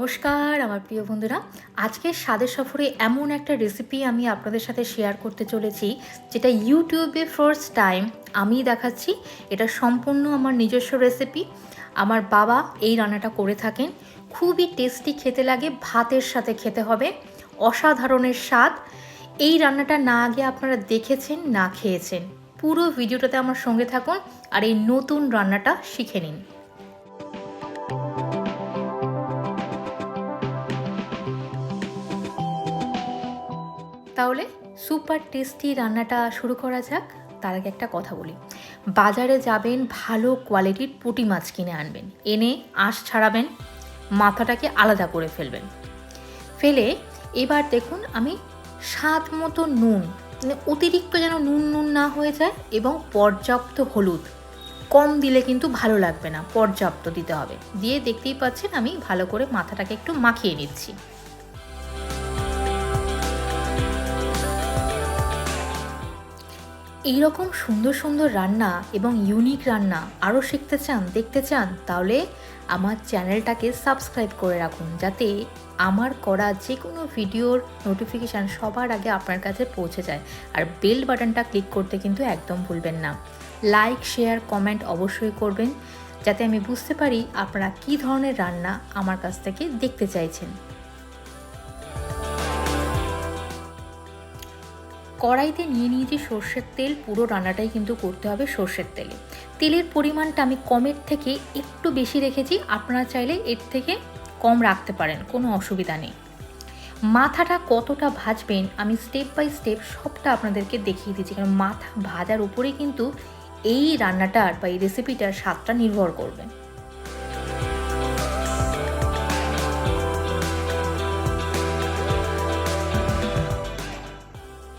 নমস্কার, আমার প্রিয় বন্ধুরা। আজকের স্বাদের সফরে এমন একটা রেসিপি আমি আপনাদের সাথে শেয়ার করতে চলেছি, যেটা ইউটিউবে ফার্স্ট টাইম আমি দেখাচ্ছি। এটা সম্পূর্ণ আমার নিজস্ব রেসিপি আমার বাবা এই রান্নাটা করে থাকেন। খুবই টেস্টি খেতে লাগে, ভাতের সাথে খেতে হবে। অসাধারণের স্বাদ। এই রান্নাটা না আগে আপনারা দেখেছেন, না খেয়েছেন। পুরো ভিডিওটাতে আমার সঙ্গে থাকুন আর এই নতুন রান্নাটা শিখে নিন। তাহলে সুপার টেস্টি রান্নাটা শুরু করা যাক। তার আগে একটা কথা বলি। বাজারে যাবেন, ভালো কোয়ালিটির পুঁটি মাছ কিনে আনবেন। এনে আঁশ ছাড়াবেন, মাথাটাকে আলাদা করে ফেলবেন। ফেলে এবার দেখুন আমি স্বাদ মতো নুন মানে অতিরিক্ত যেন নুন নুন না হয়ে যায় এবং পর্যাপ্ত হলুদ। কম দিলে কিন্তু ভালো লাগবে না, পর্যাপ্ত দিতে হবে। দিয়ে দেখতেই পাচ্ছেন আমি ভালো করে মাথাটাকে একটু মাখিয়ে নিচ্ছি। এইরকম সুন্দর সুন্দর রান্না এবং ইউনিক রান্না আরও শিখতে চান, দেখতে চান, তাহলে আমার চ্যানেলটাকে সাবস্ক্রাইব করে রাখুন, যাতে আমার করা যে কোনো ভিডিওর নোটিফিকেশান সবার আগে আপনার কাছে পৌঁছে যায়। আর বেল বাটনটা ক্লিক করতে কিন্তু একদম ভুলবেন না। লাইক শেয়ার কমেন্ট অবশ্যই করবেন, যাতে আমি বুঝতে পারি আপনারা কী ধরনের রান্না আমার কাছ থেকে দেখতে চাইছেন। কড়াইতে নিয়ে নিয়েছি সর্ষের তেল, পুরো রান্নাটাই কিন্তু করতে হবে সর্ষের তেলে। তেলের পরিমাণটা আমি কমের থেকে একটু বেশি রেখেছি, আপনারা চাইলে এর থেকে কম রাখতে পারেন, কোনো অসুবিধা নেই। মাথাটা কতটা ভাজবেন, আমি স্টেপ বাই স্টেপ সবটা আপনাদেরকে দেখিয়ে দিচ্ছি, কারণ মাথা ভাজার উপরে কিন্তু এই রান্নাটার বা এই রেসিপিটার স্বাদটা নির্ভর করবে।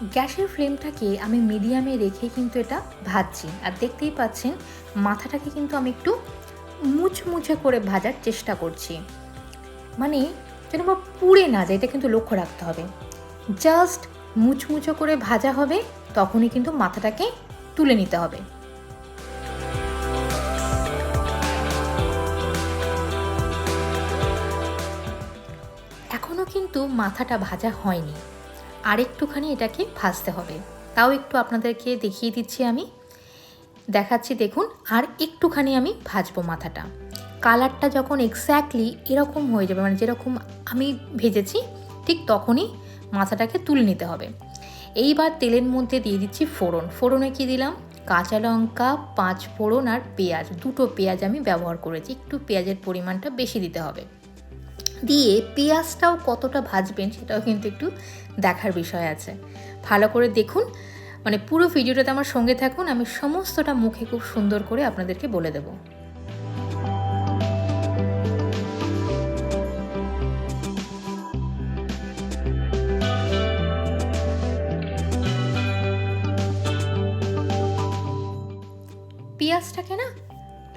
গ্যাসের ফ্লেমটাকে আমি মিডিয়ামে রেখে কিন্তু এটা ভাজছি। আর দেখতেই পাচ্ছেন, মাথাটাকে কিন্তু আমি একটু মুচমুচে করে ভাজার চেষ্টা করছি। মানে যেন বা পুড়ে না যায়, এটা কিন্তু লক্ষ্য রাখতে হবে। জাস্ট মুচমুচো করে ভাজা হবে, তখনই কিন্তু মাথাটাকে তুলে নিতে হবে। এখনও কিন্তু মাথাটা ভাজা হয়নি। আর একটুখানি এটাকে ভাজতে হবে। তাও একটু আপনাদেরকে দেখিয়ে দিচ্ছি আমি। দেখাচ্ছি, দেখুন, আর একটুখানি আমি ভাজবো মাথাটা। কালারটা যখন এক্স্যাক্টলি এরকম হয়ে যাবে মানে যেরকম আমি ভেজেছি, ঠিক তখনই মাথাটাকে তুলে নিতে হবে। এইবার তেলের মধ্যে দিয়ে দিচ্ছি ফোড়ন। ফোড়নে কি দিলাম? কাঁচা লঙ্কা পাঁচ ফোড়ন আর পেঁয়াজ। দুটো পেঁয়াজ আমি ব্যবহার করেছি। একটু পেঁয়াজের পরিমাণটা বেশি দিতে হবে। দিয়ে পেঁয়াজটাও কতটা ভাজবেন সেটাও কিন্তু একটু দেখার বিষয় আছে। ভালো করে দেখুন মানে পুরো ভিডিওটাতে আমার সঙ্গে থাকুন, আমি সমস্তটা মুখে খুব সুন্দর করে আপনাদেরকে বলে দেব। পেঁয়াজটাকে না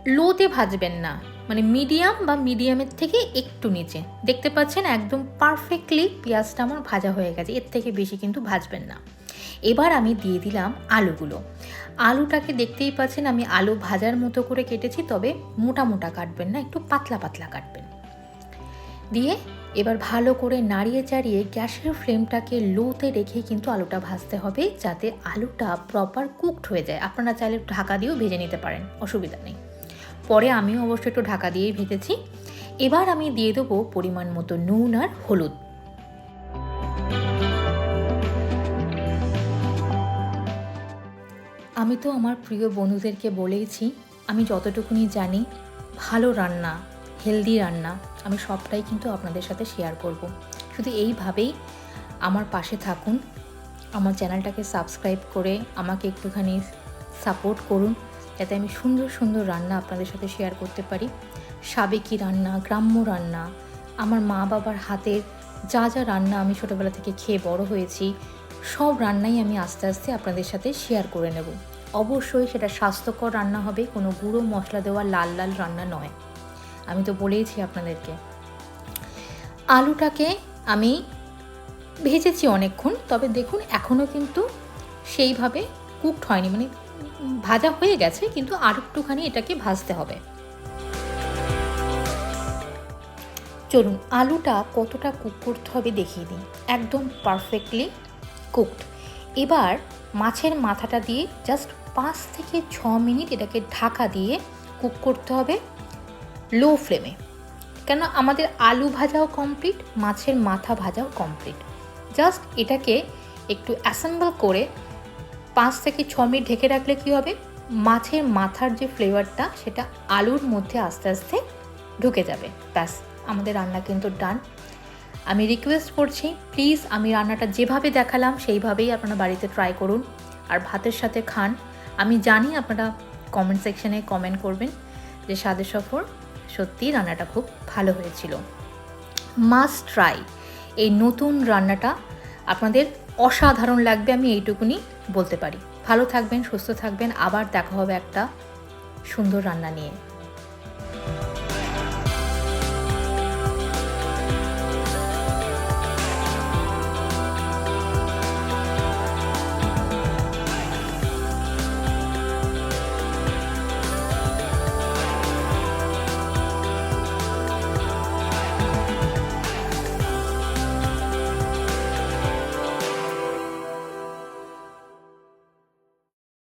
লোতে ভাজবেন না। মানে মিডিয়াম বা মিডিয়ামের থেকে একটু নিচে। দেখতে পাচ্ছেন একদম পারফেক্টলি পেঁয়াজটা আমার ভাজা হয়ে গেছে, এর থেকে বেশি কিন্তু ভাজবেন না। এবার আমি দিয়ে দিলাম আলুগুলো। আলুটাকে দেখতেই পাচ্ছেন আমি আলু ভাজার মতো করে কেটেছি, তবে মোটা মোটা কাটবেন না, একটু পাতলা পাতলা কাটবেন। দিয়ে এবার ভালো করে নাড়িয়ে চাড়িয়ে গ্যাসের ফ্লেমটাকে লোতে রেখে কিন্তু আলুটা ভাজতে হবে, যাতে আলুটা প্রপার কুকড হয়ে যায়। আপনারা চাইলে ঢাকা দিয়েও ভেজে নিতে পারেন, অসুবিধা নেই। পরে আমিও অবশ্যই একটু ঢাকা দিয়েই ভেজেছি। এবার আমি দিয়ে দেবো পরিমাণ মতো নুন আর হলুদ। আমি তো আমার প্রিয় বন্ধুদেরকে বলেইছি, আমি যতটুকুনি জানি, ভালো রান্না, হেলদি রান্না, আমি সবটাই কিন্তু আপনাদের সাথে শেয়ার করব। শুধু এইভাবেই আমার পাশে থাকুন, আমার চ্যানেলটাকে সাবস্ক্রাইব করে আমাকে একটুখানি সাপোর্ট করুন। যাতে আমি সুন্দর সুন্দর রান্না আপনাদের সাথে শেয়ার করতে পারি। সাবেকি রান্না, গ্রাম্য রান্না, আমার মা বাবার হাতের যা যা রান্না আমি ছোটোবেলা থেকে খেয়ে বড় হয়েছি, সব রান্নাই আমি আস্তে আস্তে আপনাদের সাথে শেয়ার করে নেব। অবশ্যই সেটা স্বাস্থ্যকর রান্না হবে, কোনো গুঁড়ো মশলা দেওয়া লাল লাল রান্না নয়। আমি তো বলেইছি আপনাদেরকে। আলুটাকে আমি ভেজেছি অনেকক্ষণ, তবে দেখুন এখনও কিন্তু সেইভাবে কুকড হয়নি মানে ভাজা হয়ে গেছে, কিন্তু আর একটুখানি এটাকে ভাজতে হবে। চলুন, আলুটা কতটা কুক করতে হবে দেখিয়ে দিই। একদম পারফেক্টলি কুকড এবার মাছের মাথাটা দিয়ে জাস্ট পাঁচ থেকে ছ মিনিট এটাকে ঢাকা দিয়ে কুক করতে হবে লো ফ্লেমে কেন আমাদের আলু ভাজাও কমপ্লিট মাছের মাথা ভাজাও কমপ্লিট জাস্ট এটাকে একটু অ্যাসেম্বল করে পাঁচ থেকে ছ মিনিট ঢেকে রাখলে কী হবে? মাছের মাথার যে ফ্লেভারটা, সেটা আলুর মধ্যে আস্তে আস্তে ঢুকে যাবে। ব্যাস, আমাদের রান্না কিন্তু ডান। আমি রিকোয়েস্ট করছি প্লিজ আমি রান্নাটা যেভাবে দেখালাম, সেইভাবেই আপনারা বাড়িতে ট্রাই করুন। আর ভাতের সাথে খান। আমি জানি আপনারা কমেন্ট সেকশানে কমেন্ট করবেন যে স্বাদের সফর। সত্যিই রান্নাটা খুব ভালো হয়েছিল। মাস্ট ট্রাই এই নতুন রান্নাটা আপনাদের অসাধারণ লাগবে, আমি এইটুকুনি বলতে পারি। ভালো থাকবেন সুস্থ থাকবেন। আবার দেখা হবে একটা সুন্দর রান্না নিয়ে।